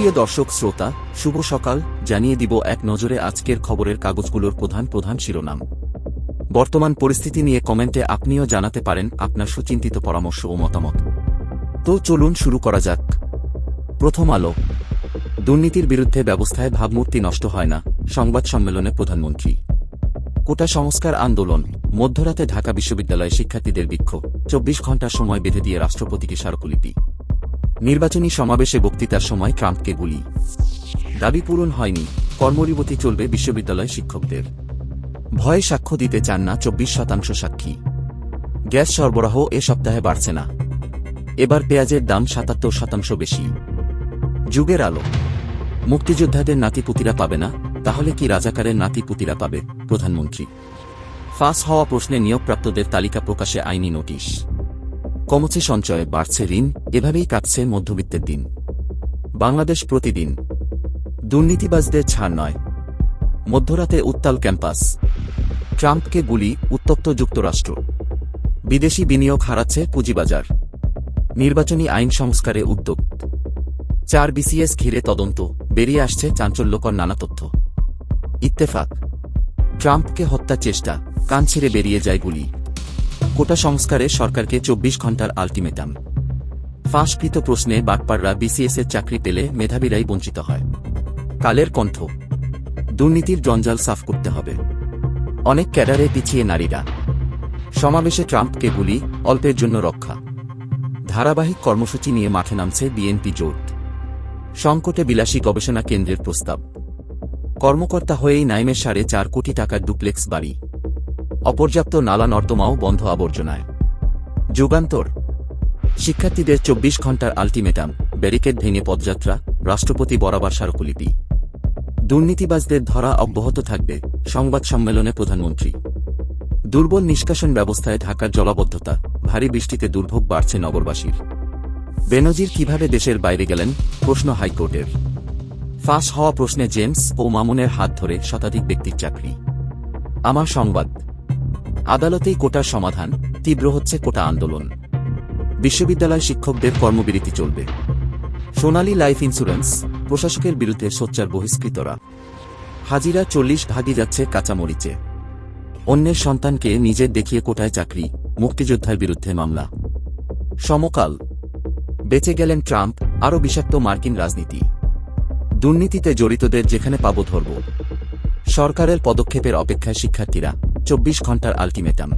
সুপ্রিয় দর্শক, শ্রোতা, শুভ সকাল। জানিয়ে দিব এক নজরে আজকের খবরের কাগজগুলোর প্রধান প্রধান শিরোনাম। বর্তমান পরিস্থিতি নিয়ে কমেন্টে আপনিও জানাতে পারেন আপনার সুচিন্তিত পরামর্শ ও মতামত। তো চলুন শুরু করা যাক। প্রথম আলো। দুর্নীতির বিরুদ্ধে ব্যবস্থায় ভাবমূর্তি নষ্ট হয় না, সংবাদ সম্মেলনে প্রধানমন্ত্রী। কোটা সংস্কার আন্দোলন, মধ্যরাতে ঢাকা বিশ্ববিদ্যালয়ে শিক্ষার্থীদের বিক্ষোভ, চব্বিশ ঘণ্টা সময় বেঁধে দিয়ে রাষ্ট্রপতিকে স্মারকলিপি। নির্বাচনী সমাবেশে বক্তৃতার সময় ট্রাম্পকে গুলি। দাবি পূরণ হয়নি কর্মরিবতী চলবে বিশ্ববিদ্যালয় শিক্ষকদের। ভয়ে সাক্ষ্য দিতে চান না চব্বিশ শতাংশ সাক্ষী। গ্যাস সরবরাহ এ সপ্তাহে বাড়ছে না। এবার পেঁয়াজের দাম সাতাত্তর শতাংশ বেশি। যুগের আলো। মুক্তিযোদ্ধাদের নাতিপুতিরা পাবে না, তাহলে কি রাজাকারের নাতিপুতিরা পাবে, প্রধানমন্ত্রী? ফাঁস হওয়া প্রশ্নে নিয়োগপ্রাপ্তদের তালিকা প্রকাশে আইনি নোটিশ। কমছে সঞ্চয় বাড়ছে ঋণ, এভাবেই কাটছে মধ্যবিত্তের দিন। বাংলাদেশ প্রতিদিন। দুর্নীতিবাজদের ছাড় নয়। মধ্যরাতে উত্তাল ক্যাম্পাস। ট্রাম্পকে গুলি, উত্তপ্ত যুক্তরাষ্ট্র। বিদেশি বিনিয়োগ হারাচ্ছে পুঁজিবাজার। নির্বাচনী আইন সংস্কারে উদ্যোগ। চার বিসিএস ঘিরে তদন্ত, বেরিয়ে আসছে চাঞ্চল্যকর নানা তথ্য। ইত্তেফাক। ট্রাম্পকে হত্যা চেষ্টা, কান ছেড়ে বেরিয়ে যায় গুলি। কোটা সংস্কারে সরকারকে চব্বিশ ঘণ্টার আলটিমেটাম। ফাঁসকৃত প্রশ্নে বাটপাররা বিসিএসের চাকরি পেলে মেধাবীরাই বঞ্চিত হয়। কালের কণ্ঠ। দুর্নীতির জঞ্জাল সাফ করতে হবে। অনেক ক্যাডারে পিছিয়ে নারীরা। সমাবেশে ট্রাম্পকে গুলি, অল্পের জন্য রক্ষা। ধারাবাহিক কর্মসূচি নিয়ে মাঠে নামছে বিএনপি জোট। সংকটে বিলাসী গবেষণা কেন্দ্রের প্রস্তাব। কর্মকর্তা হয়েই নাইমের সাড়ে চার কোটি টাকার ডুপ্লেক্স বাড়ি। অপর্যাপ্ত নালা নর্দমাও বন্ধ আবর্জনায়। যুগান্তর। শিক্ষার্থীদের চব্বিশ ঘণ্টার আলটিমেটাম, ব্যারিকেড ভেঙে পদযাত্রা, রাষ্ট্রপতি বরাবর স্মারকলিপি। দুর্নীতিবাজদের ধরা অব্যাহত থাকবে, সংবাদ সম্মেলনে প্রধানমন্ত্রী। দুর্বল নিষ্কাশন ব্যবস্থায় ঢাকার জলাবদ্ধতা, ভারী বৃষ্টিতে দুর্ভোগ বাড়ছে নগরবাসীর। বেনজির কীভাবে দেশের বাইরে গেলেন? প্রশ্ন হাইকোর্টের। ফাঁস হওয়া প্রশ্নে জেমস ও মামুনের হাত ধরে শতাধিক ব্যক্তির চাকরি। আমার সংবাদ। আদালতেই কোটার সমাধান, তীব্র হচ্ছে কোটা আন্দোলন। বিশ্ববিদ্যালয় শিক্ষকদের কর্মবিরতি চলবে। সোনালী লাইফ ইন্স্যুরেন্স, প্রশাসকের বিরুদ্ধে সোচ্চার বহিষ্কৃতরা। হাজিরা চল্লিশ ভাগই যাচ্ছে কাঁচামরিচে। অন্যের সন্তানকে নিজের দেখিয়ে কোটায় চাকরি, মুক্তিযোদ্ধার বিরুদ্ধে মামলা। সমকাল। বেঁচে গেলেন ট্রাম্প, আরও বিষাক্ত মার্কিন রাজনীতি। দুর্নীতিতে জড়িতদের যেখানে পাব ধরব। সরকারের পদক্ষেপের অপেক্ষায় শিক্ষার্থীরা। চব্বিশ ঘণ্টার আলটিমেটাম।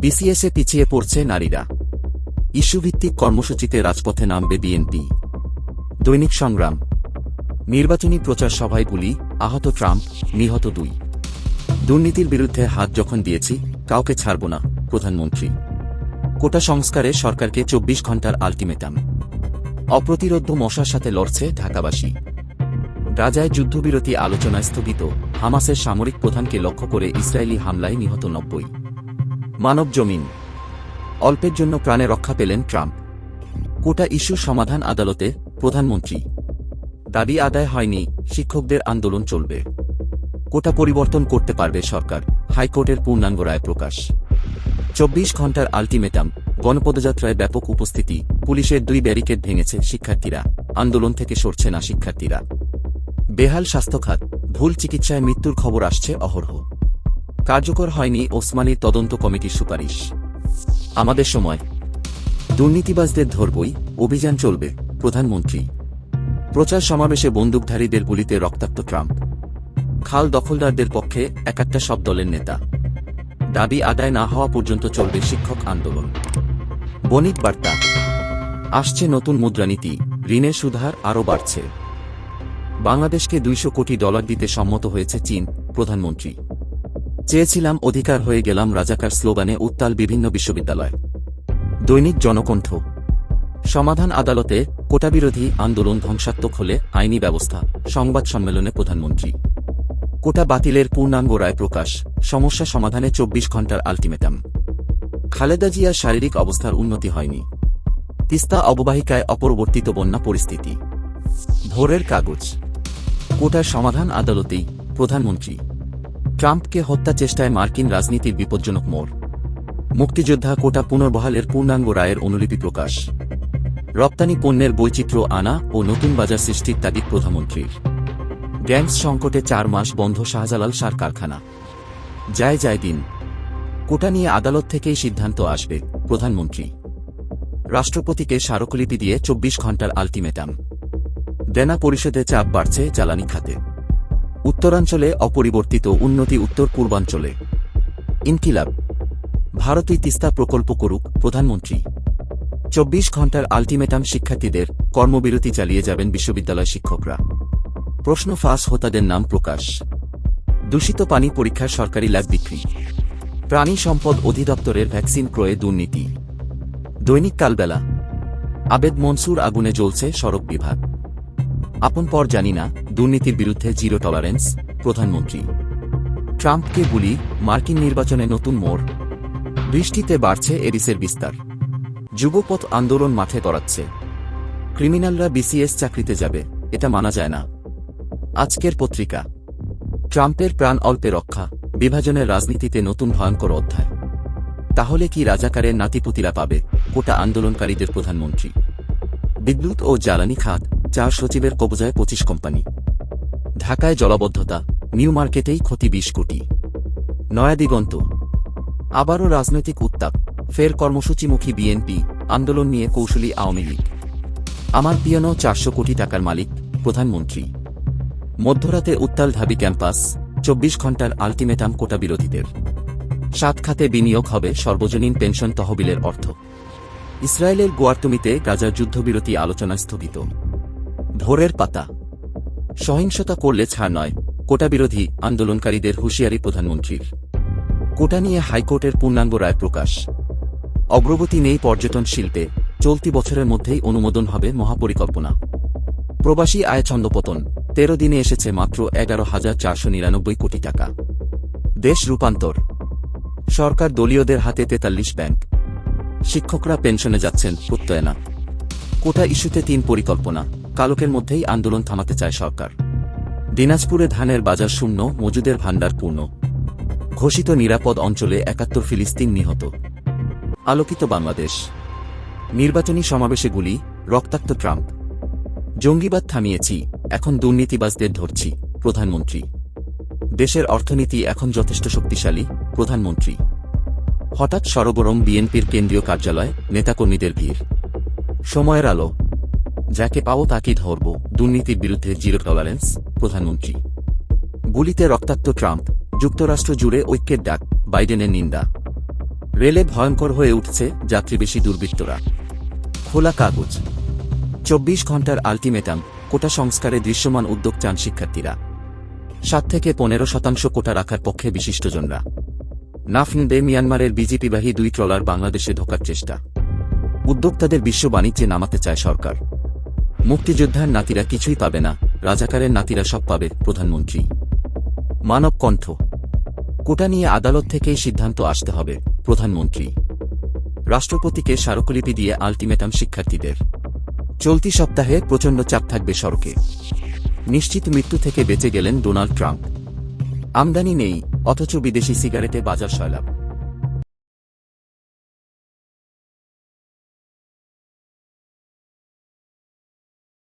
বিসিএসে পিছিয়ে পড়ছে নারীরা। ইস্যুভিত্তিক কর্মসূচিতে রাজপথে নামবে বিএনপি। দৈনিক সংগ্রাম। নির্বাচনী প্রচার সভায় গুলি, আহত ট্রাম্প, নিহত দুই। দুর্নীতির বিরুদ্ধে হাত যখন দিয়েছি, কাউকে ছাড়ব না, প্রধানমন্ত্রী। কোটা সংস্কারে সরকারকে চব্বিশ ঘণ্টার আলটিমেটাম। অপ্রতিরোধ্য মশার সাথে লড়ছে ঢাকাবাসী। গাজায় যুদ্ধবিরতি আলোচনায় স্থগিত হামাসের সামরিক প্রধানকে লক্ষ্য করে ইসরায়েলি হামলায় নিহত নব্বই। মানব জমিন। অল্পের জন্য প্রাণে রক্ষা পেলেন ট্রাম্প। কোটা ইস্যুর সমাধান আদালতে প্রধানমন্ত্রী। দাবি আদায় হয়নি, শিক্ষকদের আন্দোলন চলবে। কোটা পরিবর্তন করতে পারবে সরকার, হাইকোর্টের পূর্ণাঙ্গ রায় প্রকাশ। চব্বিশ ঘণ্টার আলটিমেটাম, গণপদযাত্রায় ব্যাপক উপস্থিতি, পুলিশের দুই ব্যারিকেড ভেঙেছে শিক্ষার্থীরা। আন্দোলন থেকে সরছে না শিক্ষার্থীরা। বেহাল স্বাস্থ্যখাত, ভুল চিকিৎসায় মৃত্যুর খবর আসছে অহরহ। কার্যকর হয়নি ওসমানীর তদন্ত কমিটির সুপারিশ। আমাদের সময়। দুর্নীতিবাজদের ধরবই, অভিযান চলবে, প্রধানমন্ত্রী। প্রচার সমাবেশে বন্দুকধারীদের গুলিতে রক্তাক্ত ট্রাম্প। খাল দখলদারদের পক্ষে এক একাত্তা সব দলের নেতা। দাবি আদায় না হওয়া পর্যন্ত চলবে শিক্ষক আন্দোলন। বণিক বার্তা। আসছে নতুন মুদ্রানীতি, ঋণের সুধার আরও বাড়ছে। বাংলাদেশকে দুইশো কোটি ডলার দিতে সম্মত হয়েছে চীন, প্রধানমন্ত্রী। চেয়েছিলাম অধিকার হয়ে গেলাম রাজাকার স্লোগানে উত্তাল বিভিন্ন বিশ্ববিদ্যালয়। দৈনিক জনকণ্ঠ। সমাধান আদালতে কোটাবিরোধী আন্দোলন ধ্বংসাত্মক হলে আইনি ব্যবস্থা, সংবাদ সম্মেলনে প্রধানমন্ত্রী। কোটা বাতিলের পূর্ণাঙ্গ রায় প্রকাশ, সমস্যা সমাধানে চব্বিশ ঘণ্টার আলটিমেটাম। খালেদা জিয়ার শারীরিক অবস্থার উন্নতি হয়নি। তিস্তা অববাহিকায় অপরবর্তিত বন্যা পরিস্থিতি। ভোরের কাগজ। কোটার সমাধান আদালতেই, প্রধানমন্ত্রী। ট্রাম্পকে হত্যা চেষ্টায় মার্কিন রাজনীতির বিপজ্জনক মোড়। মুক্তিযোদ্ধা কোটা পুনর্বহালের পূর্ণাঙ্গ রায়ের অনুলিপি প্রকাশ। রপ্তানি পণ্যের বৈচিত্র্য আনা ও নতুন বাজার সৃষ্টির তাগিদ প্রধানমন্ত্রীর। গ্যাংস সংকটে চার মাস বন্ধ শাহজালাল সার কারখানা। যায় যায় দিন। কোটা নিয়ে আদালত থেকেই সিদ্ধান্ত আসবে, প্রধানমন্ত্রী। রাষ্ট্রপতিকে স্মারকলিপি দিয়ে চব্বিশ ঘণ্টার আলটিমেটাম। দেনা পরিষদে চাপ বাড়ছে জ্বালানি খাতে। উত্তরাঞ্চলে অপরিবর্তিত উন্নতি উত্তর পূর্বাঞ্চলে। ইনকিলাব। ভারতই তিস্তা প্রকল্প করুক, প্রধানমন্ত্রী। চব্বিশ ঘণ্টার আলটিমেটাম শিক্ষার্থীদের কর্মবিরতি চালিয়ে যাবেন বিশ্ববিদ্যালয় শিক্ষকরা। প্রশ্ন ফাঁস হোতাদের নাম প্রকাশ। দূষিত পানি পরীক্ষার সরকারি ল্যাব বিক্রি। প্রাণী সম্পদ অধিদপ্তরের ভ্যাকসিন ক্রয়ে দুর্নীতি। দৈনিক কালবেলা। আবেদ মনসুর আগুনে জ্বলছে সড়ক বিভাগ। আপন পর জানি না, দুর্নীতির বিরুদ্ধে জিরো টলারেন্স প্রধানমন্ত্রী। ট্রাম্পকে গুলি, মার্কিন নির্বাচনে নতুন মোড়। বৃষ্টিতে বাড়ছে এরিসের বিস্তার। যুবপথ আন্দোলন মাঠে গড়াচ্ছে ক্রিমিনালরা বিসিএস চাকরিতে যাবে, এটা মানা যায় না। আজকের পত্রিকা। ট্রাম্পের প্রাণ অল্পে রক্ষা, বিভাজনের রাজনীতিতে নতুন ভয়ঙ্কর অধ্যায়। তাহলে কি রাজাকারের নাতিপুতিরা পাবে, কোটা আন্দোলনকারীদের প্রধানমন্ত্রী। বিদ্যুৎ ও জ্বালানি খাত চার সচিবের কবজায় পঁচিশ কোম্পানি। ঢাকায় জলাবদ্ধতা, নিউ মার্কেটেই ক্ষতি বিশ কোটি। নয়াদিগন্ত আবারও রাজনৈতিক উত্তাপ, ফের কর্মসূচিমুখী বিএনপি, আন্দোলন নিয়ে কৌশলী আওয়ামী লীগ। আমার পিয়নো চারশো কোটি টাকার মালিক, প্রধানমন্ত্রী। মধ্যরাতে উত্তাল ঢাবি ক্যাম্পাস, চব্বিশ ঘণ্টার আলটিমেটাম কোটা বিরোধীদের। সাত খাতে বিনিয়োগ হবে সর্বজনীন পেনশন তহবিলের অর্থ। ইসরায়েলের গোয়ার্তমিতে গাজার যুদ্ধবিরতি আলোচনা স্থগিত। ভোরের পাতা। সহিংসতা করলে ছাড় নয়, কোটা বিরোধী আন্দোলনকারীদের হুঁশিয়ারি প্রধানমন্ত্রীর। কোটা নিয়ে হাইকোর্টের পূর্ণাঙ্গ রায় প্রকাশ। অগ্রগতি নেই পর্যটন শিল্পে, চলতি বছরের মধ্যেই অনুমোদন হবে মহাপরিকল্পনা। প্রবাসী আয় ছন্দপতন, তেরো দিনে এসেছে মাত্র এগারো হাজার চারশো নিরানব্বই কোটি টাকা। দেশ রূপান্তর। সরকার দলীয়দের হাতে তেতাল্লিশ ব্যাংক। শিক্ষকরা পেনশনে যাচ্ছেন প্রত্যয়না। কোটা ইস্যুতে তিন পরিকল্পনা। কালকের মধ্যেই আন্দোলন থামাতে চায় সরকার। দিনাজপুরে ধানের বাজার শূন্য, মজুদের ভাণ্ডার পূর্ণ। ঘোষিত নিরাপদ অঞ্চলে একাত্তর ফিলিস্তিন নিহত। আলোকিত বাংলাদেশ। নির্বাচনী সমাবেশে গুলি, রক্তাক্ত ট্রাম্প। জঙ্গিবাদ থামিয়েছি, এখন দুর্নীতিবাজদের ধরছি, প্রধানমন্ত্রী। দেশের অর্থনীতি এখন যথেষ্ট শক্তিশালী, প্রধানমন্ত্রী। হঠাৎ সরগরম বিএনপির কেন্দ্রীয় কার্যালয়, নেতাকর্মীদের ভিড়। সময়ের আলো। যাকে পাও তাকে ধরব। দুর্নীতির বিরুদ্ধে জিরো টলারেন্স প্রধানমন্ত্রী। গুলিতে রক্তাক্ত ট্রাম্প, যুক্তরাষ্ট্র জুড়ে ঐক্যের ডাক, বাইডেনের নিন্দা। রেলে ভয়ঙ্কর হয়ে উঠছে যাত্রীবেশী দুর্বৃত্তরা। খোলা কাগজ। চব্বিশ ঘণ্টার আলটিমেটাম, কোটা সংস্কারে দৃশ্যমান উদ্যোগ চান শিক্ষার্থীরা। সাত থেকে পনেরো শতাংশ কোটা রাখার পক্ষে বিশিষ্টজনরা। নাফিন্দে মিয়ানমারের বিজেপিবাহী দুই ট্রলার বাংলাদেশে ঢোকার চেষ্টা। উদ্যোক্তাদের বিশ্ব বাণিজ্যে নামাতে চায় সরকার। মুক্তিযোদ্ধার নাতিরা কিছুই পাবে না, রাজাকারের নাতিরা সব পাবে, প্রধানমন্ত্রী। মানব কণ্ঠ কোটা নিয়ে আদালত থেকেই সিদ্ধান্ত আসতে হবে, প্রধানমন্ত্রী। রাষ্ট্রপতিকে স্মারকলিপি দিয়ে আলটিমেটাম শিক্ষার্থীদের। চলতি সপ্তাহে প্রচণ্ড চাপ থাকবে সড়কে। নিশ্চিত মৃত্যু থেকে বেঁচে গেলেন ডোনাল্ড ট্রাম্প। আমদানি নেই, অথচ বিদেশি সিগারেটে বাজার সয়লাভ